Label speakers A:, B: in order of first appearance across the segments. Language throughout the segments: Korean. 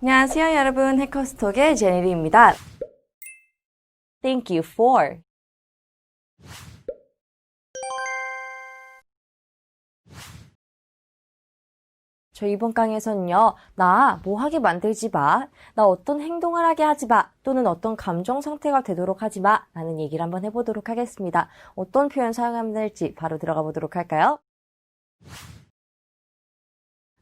A: 안녕하세요, 여러분. 해커스톡의 제니리입니다. Thank you for. 저 이번 강의에서는요, 나 뭐 하게 만들지 마, 나 어떤 행동을 하게 하지 마, 또는 어떤 감정 상태가 되도록 하지 마, 라는 얘기를 한번 해보도록 하겠습니다. 어떤 표현 사용하면 될지 바로 들어가 보도록 할까요?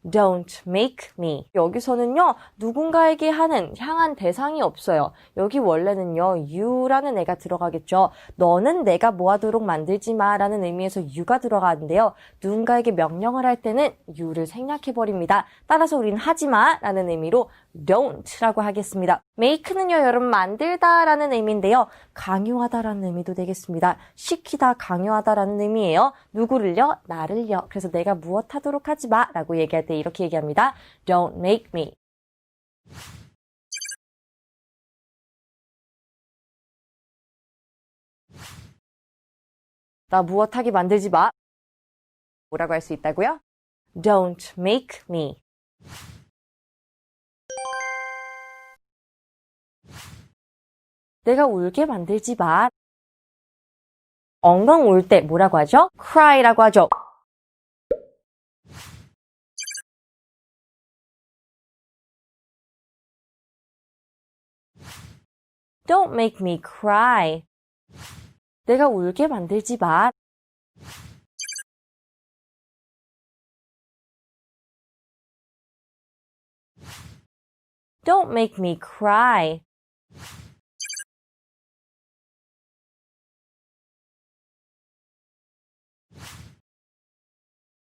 A: Don't make me. 여기서는요, 누군가에게 하는, 향한 대상이 없어요. 여기 원래는요, you라는 애가 들어가겠죠. 너는 내가 뭐 하도록 만들지 마 라는 의미에서 you가 들어가는데요. 누군가에게 명령을 할 때는 you를 생략해버립니다. 따라서 우리는 하지 마 라는 의미로 don't 라고 하겠습니다. make는요, 여러분, 만들다 라는 의미인데요. 강요하다 라는 의미도 되겠습니다. 시키다, 강요하다 라는 의미예요. 누구를요? 나를요. 그래서 내가 무엇 하도록 하지 마 라고 얘기할 때 이렇게 얘기합니다. Don't make me. 나 무엇 하게 만들지 마. 뭐라고 할 수 있다고요? Don't make me. 내가 울게 만들지 마. 엉엉 울 때 뭐라고 하죠? cry라고 하죠. Don't make me cry. 내가 울게 만들지 마. Don't make me cry.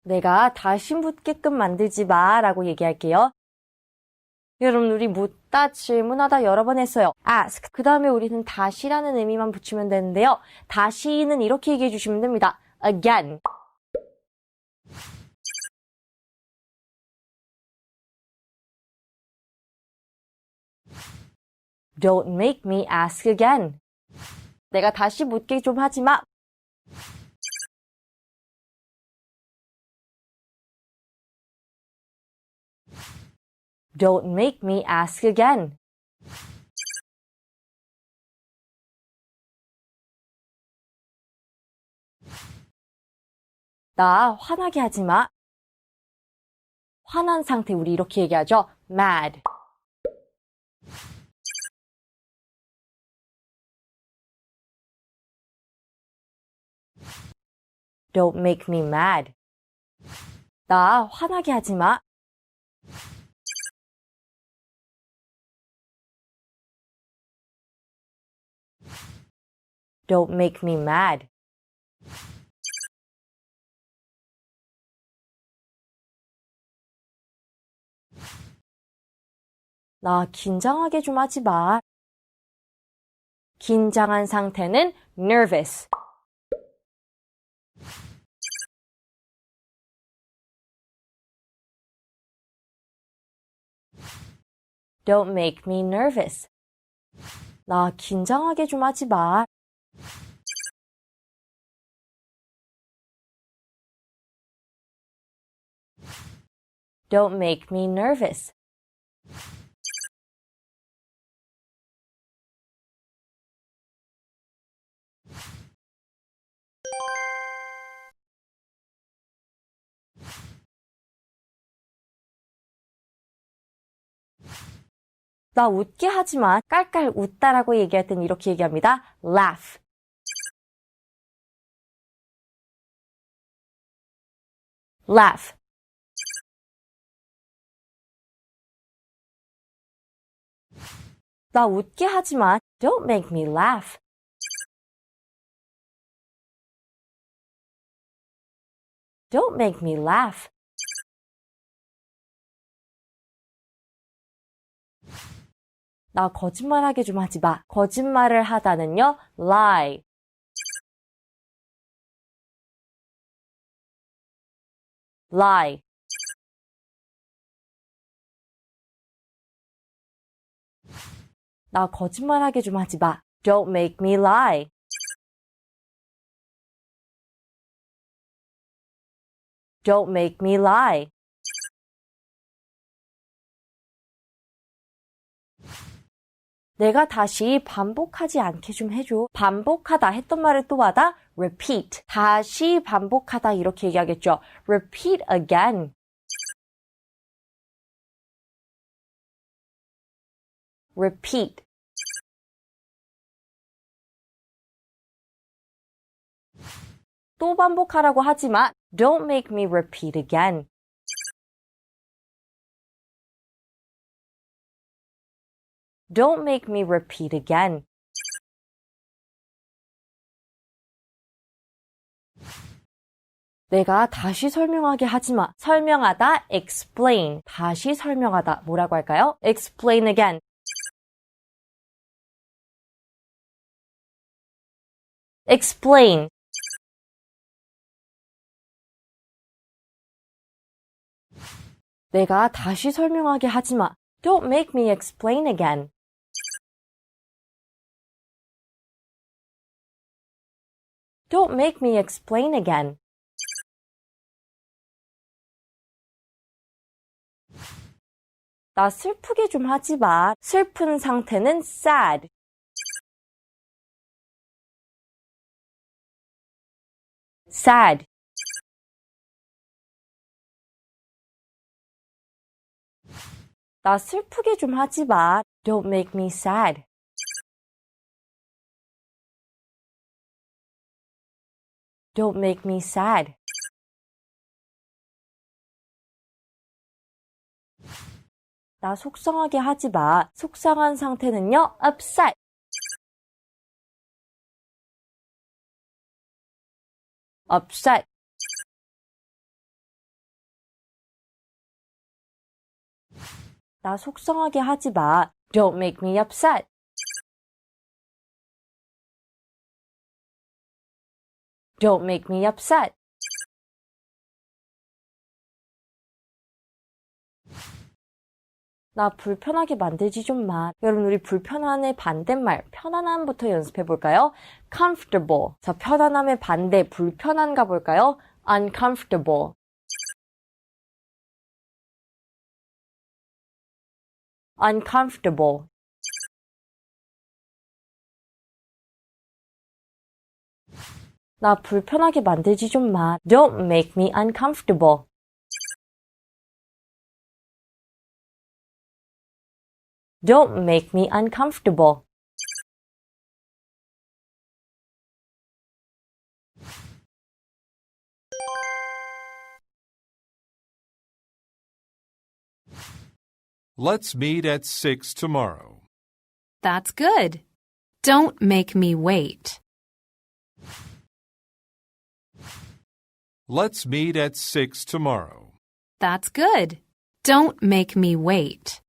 A: 내가 다시 묻게끔 만들지 마 라고 얘기할게요. 여러분, 우리 묻다, 질문하다 여러 번 했어요. ask. 그 다음에 우리는 다시라는 의미만 붙이면 되는데요. 다시는 이렇게 얘기해 주시면 됩니다. again. Don't make me ask again. 내가 다시 묻게 좀 하지 마. Don't make me ask again. mad. Don't make me mad. 나 화나게 하지 마. Don't make me mad. 나 긴장하게 좀 하지 마. 긴장한 상태는 nervous. Don't make me nervous. 나 긴장하게 좀 하지 마. Don't make me nervous. 나 웃게 하지 마. 깔깔 웃다라고 얘기할 땐 이렇게 얘기합니다. laugh. Laugh. 나 웃게 하지 마. Don't make me laugh. Don't make me laugh. 나 거짓말하게 좀 하지 마. 거짓말을 하다는요, lie. Lie. 나 거짓말하게 좀 하지 마. Don't make me lie. Don't make me lie. 내가 다시 반복하지 않게 좀 해줘. 반복하다 했던 말을 또 하다. repeat. 다시 반복하다 이렇게 얘기하겠죠. repeat again. repeat. 또 반복하라고 하지 마. Don't make me repeat again. Don't make me repeat again. 내가 다시 설명하게 하지 마. 설명하다, explain. 다시 설명하다. 뭐라고 할까요? explain again. explain. 내가 다시 설명하게 하지 마. Don't make me explain again. Don't make me explain again. 나 슬프게 좀 하지 마. 슬픈 상태는 sad. sad. 나 슬프게 좀 하지 마. Don't make me sad. Don't make me sad. 나 속상하게 하지 마. 속상한 상태는요, upset. upset. 나 속상하게 하지 마. Don't make me upset. Don't make me upset. 나 불편하게 만들지 좀 마. 여러분, 우리 불편함의 반대말, 편안함부터 연습해 볼까요? comfortable. 자, 편안함의 반대, 불편한 가 볼까요? uncomfortable. uncomfortable. 나 불편하게 만들지 좀 마. Don't make me uncomfortable. Don't make me uncomfortable.
B: Let's meet at 6 tomorrow.
C: That's good. Don't make me wait.
B: Let's meet at 6 tomorrow.
C: That's good. Don't make me wait.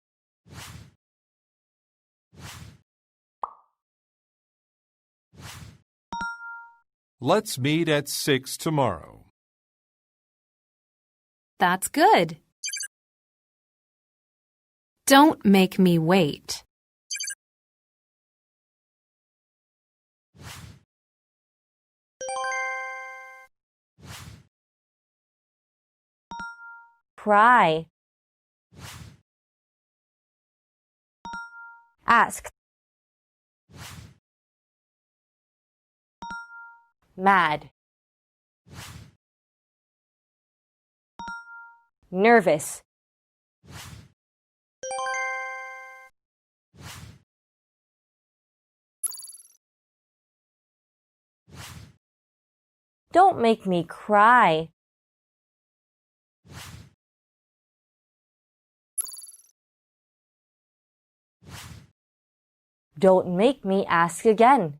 B: Let's meet at 6 tomorrow.
C: That's good. Don't make me wait.
A: Cry. ask. mad. nervous. Don't make me cry. Don't make me ask again.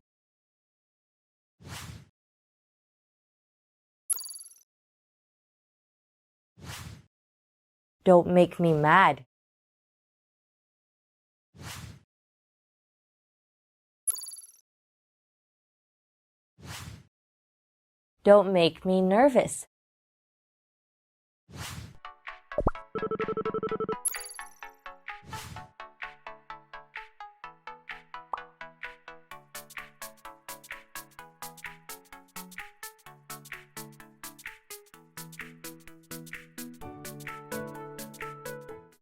A: Don't make me mad. Don't make me nervous.